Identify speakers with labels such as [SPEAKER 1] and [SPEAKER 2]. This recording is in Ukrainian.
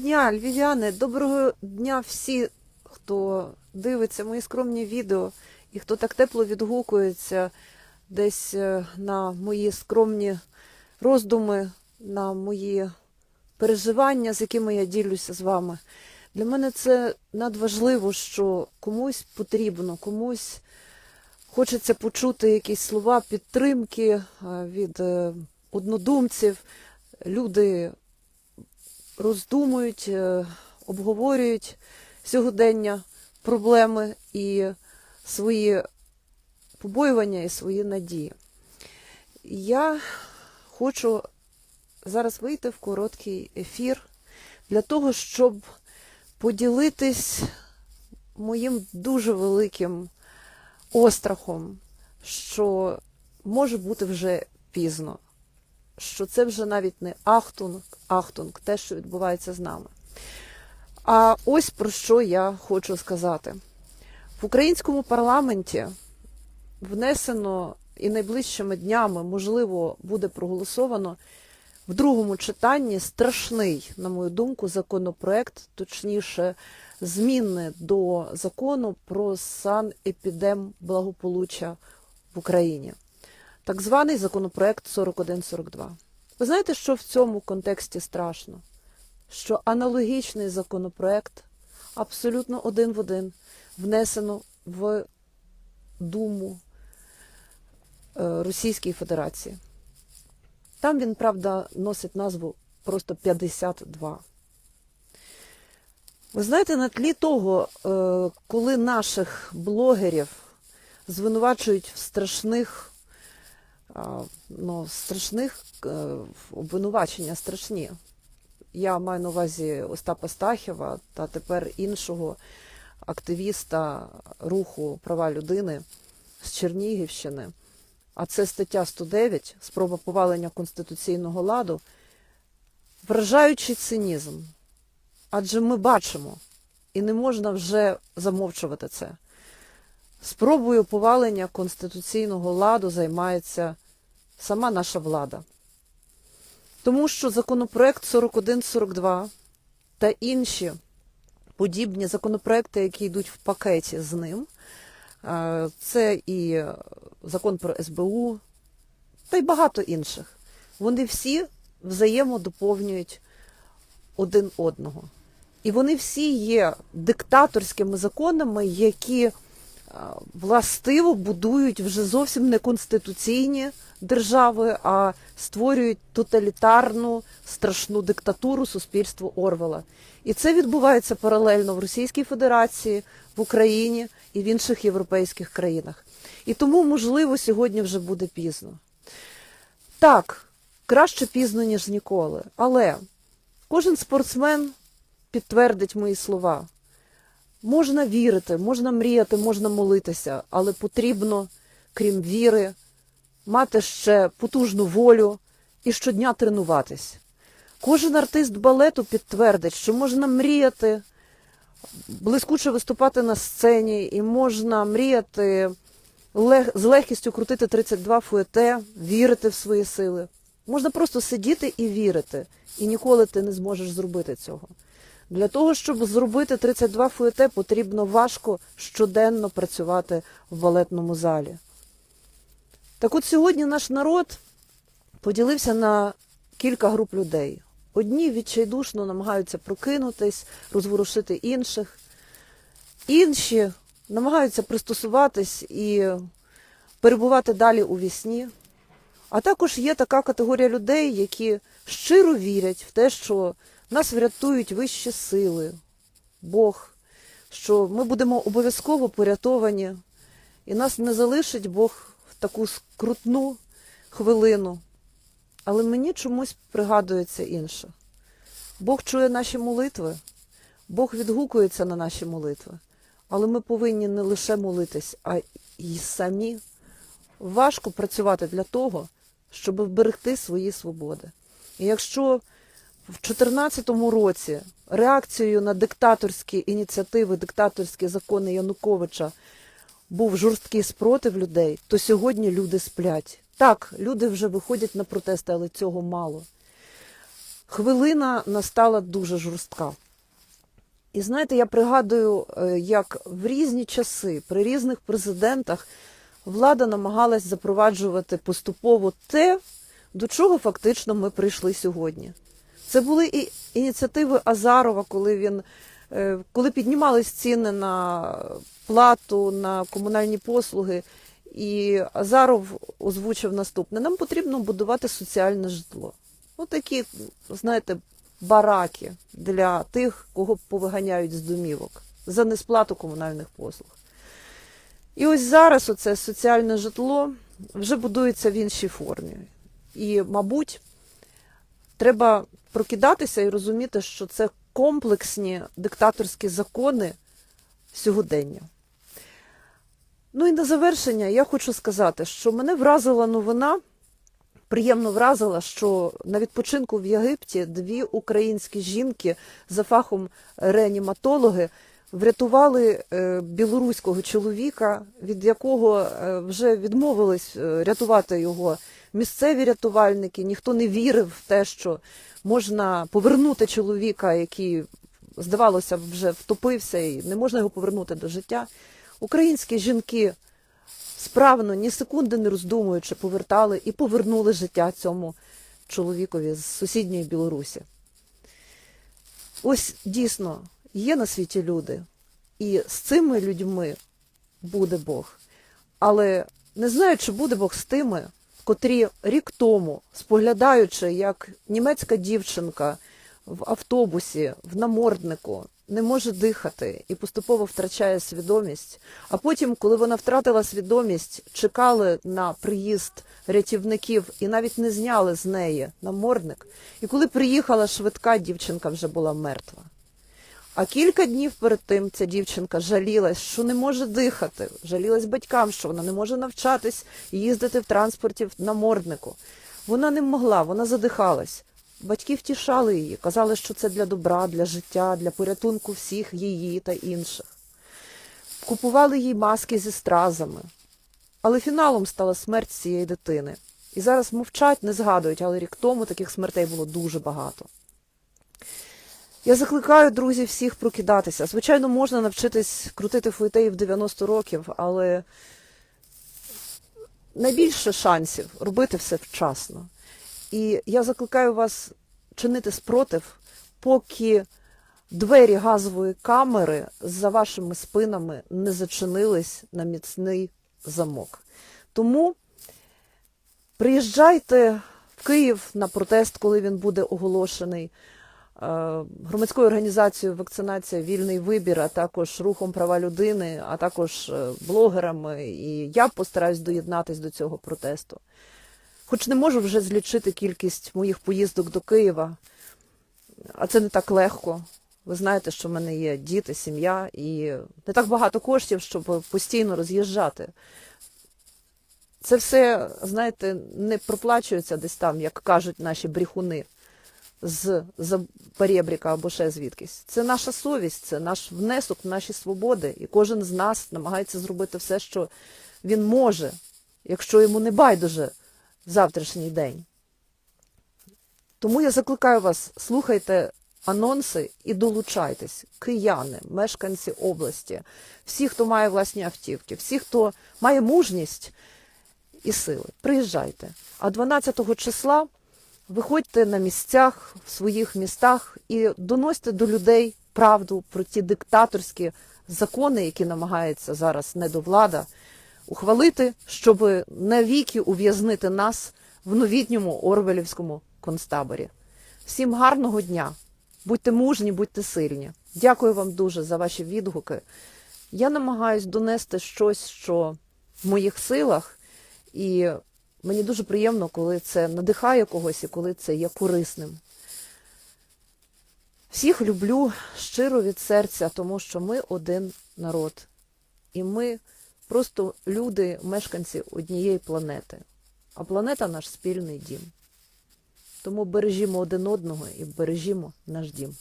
[SPEAKER 1] Дня, львів'яни, доброго дня всі, хто дивиться мої скромні відео і хто так тепло відгукується десь е, на мої скромні роздуми, на мої переживання, з якими я ділюся з вами. Для мене це надважливо, що комусь потрібно, комусь хочеться почути якісь слова підтримки е, від е, однодумців. Люди роздумують, е, обговорюють сьогодення проблеми і свої побоювання і свої надії. Я хочу зараз вийти в короткий ефір для того, щоб поділитись моїм дуже великим острахом, що може бути вже пізно що це вже навіть не ахтунг, ахтунг, те, що відбувається з нами. А ось про що я хочу сказати. В українському парламенті внесено і найближчими днями, можливо, буде проголосовано в другому читанні страшний, на мою думку, законопроект, точніше, зміни до закону про санепідемблагополуччя в Україні так званий законопроект 4142. Ви знаєте, що в цьому контексті страшно? Що аналогічний законопроект абсолютно один в один внесено в Думу е, Російської Федерації. Там він, правда, носить назву просто 52. Ви знаєте, на тлі того, е, коли наших блогерів звинувачують в страшних ну, страшних е, обвинувачення страшні. Я маю на увазі Остапа Стахєва та тепер іншого активіста руху права людини з Чернігівщини. А це стаття 109, спроба повалення конституційного ладу, вражаючий цинізм. Адже ми бачимо, і не можна вже замовчувати це. Спробою повалення конституційного ладу займається сама наша влада. Тому що законопроект 4142 та інші подібні законопроекти, які йдуть в пакеті з ним, е, це і закон про СБУ, та й багато інших. Вони всі взаємодоповнюють один одного. І вони всі є диктаторськими законами, які властиво будують вже зовсім не конституційні держави, а створюють тоталітарну страшну диктатуру суспільству Орвела. І це відбувається паралельно в Російській Федерації, в Україні і в інших європейських країнах. І тому, можливо, сьогодні вже буде пізно. Так, краще пізно, ніж ніколи. Але кожен спортсмен підтвердить мої слова. Можна вірити, можна мріяти, можна молитися, але потрібно, крім віри, мати ще потужну волю і щодня тренуватись. Кожен артист балету підтвердить, що можна мріяти, блискуче виступати на сцені, і можна мріяти з легкістю крутити 32 фуете, вірити в свої сили. Можна просто сидіти і вірити, і ніколи ти не зможеш зробити цього. Для того, щоб зробити 32 фуете, потрібно важко щоденно працювати в балетному залі. Так от сьогодні наш народ поділився на кілька груп людей. Одні відчайдушно намагаються прокинутись, розворушити інших, інші намагаються пристосуватись і перебувати далі у вісні. А також є така категорія людей, які щиро вірять в те, що нас врятують вищі сили, Бог, що ми будемо обов'язково порятовані, і нас не залишить Бог в таку скрутну хвилину. Але мені чомусь пригадується інше. Бог чує наші молитви, Бог відгукується на наші молитви, але ми повинні не лише молитись, а й самі важко працювати для того, щоб вберегти свої свободи. І якщо в 2014 році реакцією на диктаторські ініціативи, диктаторські закони Януковича був жорсткий спротив людей, то сьогодні люди сплять. Так, люди вже виходять на протести, але цього мало. хвилина настала дуже жорстка. І знаєте, я пригадую, е, як в різні часи, при різних президентах влада намагалась запроваджувати поступово те, до чого фактично ми прийшли сьогодні. Це були і ініціативи Азарова, коли він е, коли піднімались ціни на плату, на комунальні послуги, і Азаров озвучив наступне: нам потрібно будувати соціальне житло. Отакі, знаєте, бараки для тих, кого повиганяють з домівок за несплату комунальних послуг. І ось зараз оце соціальне житло вже будується в іншій формі. І, мабуть, треба прокидатися і розуміти, що це комплексні диктаторські закони сьогодення. Ну і на завершення я хочу сказати, що мене вразила новина, приємно вразила, що на відпочинку в Єгипті дві українські жінки за фахом реаніматологи врятували е, білоруського чоловіка, від якого е, вже відмовились е, рятувати його місцеві рятувальники. Ніхто не вірив в те, що можна повернути чоловіка, який, здавалося, вже втопився, і не можна його повернути до життя. Українські жінки справно, ні секунди не роздумуючи, повертали і повернули життя цьому чоловікові з сусідньої Білорусі. Ось дійсно є на світі люди, і з цими людьми буде Бог. Але не знаю, чи буде Бог з тими, котрі рік тому, споглядаючи, як німецька дівчинка в автобусі, в наморднику, не може дихати і поступово втрачає свідомість. А потім, коли вона втратила свідомість, чекали на приїзд рятівників і навіть не зняли з неї намордник. І коли приїхала швидка, дівчинка вже була мертва. А кілька днів перед тим ця дівчинка жалілась, що не може дихати, жалілась батькам, що вона не може навчатись їздити в транспорті в наморднику. Вона не могла, вона задихалась. Батьки втішали її, казали, що це для добра, для життя, для порятунку всіх її та інших. Купували їй маски зі стразами. Але фіналом стала смерть цієї дитини. І зараз мовчать, не згадують, але рік тому таких смертей було дуже багато. Я закликаю друзів всіх прокидатися. Звичайно, можна навчитись крутити фуетеї в 90 років, але найбільше шансів робити все вчасно. І я закликаю вас чинити спротив, поки двері газової камери за вашими спинами не зачинились на міцний замок. Тому приїжджайте в Київ на протест, коли він буде оголошений. Е, Громадською організацією вакцинація Вільний вибір, а також рухом права людини, а також е, блогерами. І я постараюсь доєднатись до цього протесту. Хоч не можу вже злічити кількість моїх поїздок до Києва, а це не так легко. Ви знаєте, що в мене є діти, сім'я і не так багато коштів, щоб постійно роз'їжджати. Це все, знаєте, не проплачується десь там, як кажуть наші брехуни з перебріка або ще звідкись. Це наша совість, це наш внесок в наші свободи. І кожен з нас намагається зробити все, що він може, якщо йому не байдуже завтрашній день. Тому я закликаю вас, слухайте анонси і долучайтесь, кияни, мешканці області, всі, хто має власні автівки, всі, хто має мужність і сили. Приїжджайте. А 12 числа виходьте на місцях в своїх містах і доносьте до людей правду про ті диктаторські закони, які намагається зараз недовлада ухвалити, щоб навіки ув'язнити нас в новітньому Орвелівському концтаборі. Всім гарного дня! Будьте мужні, будьте сильні. Дякую вам дуже за ваші відгуки. Я намагаюсь донести щось, що в моїх силах, і мені дуже приємно, коли це надихає когось і коли це є корисним. Всіх люблю щиро від серця, тому що ми один народ. І ми просто люди, мешканці однієї планети. А планета наш спільний дім. Тому бережімо один одного і бережімо наш дім.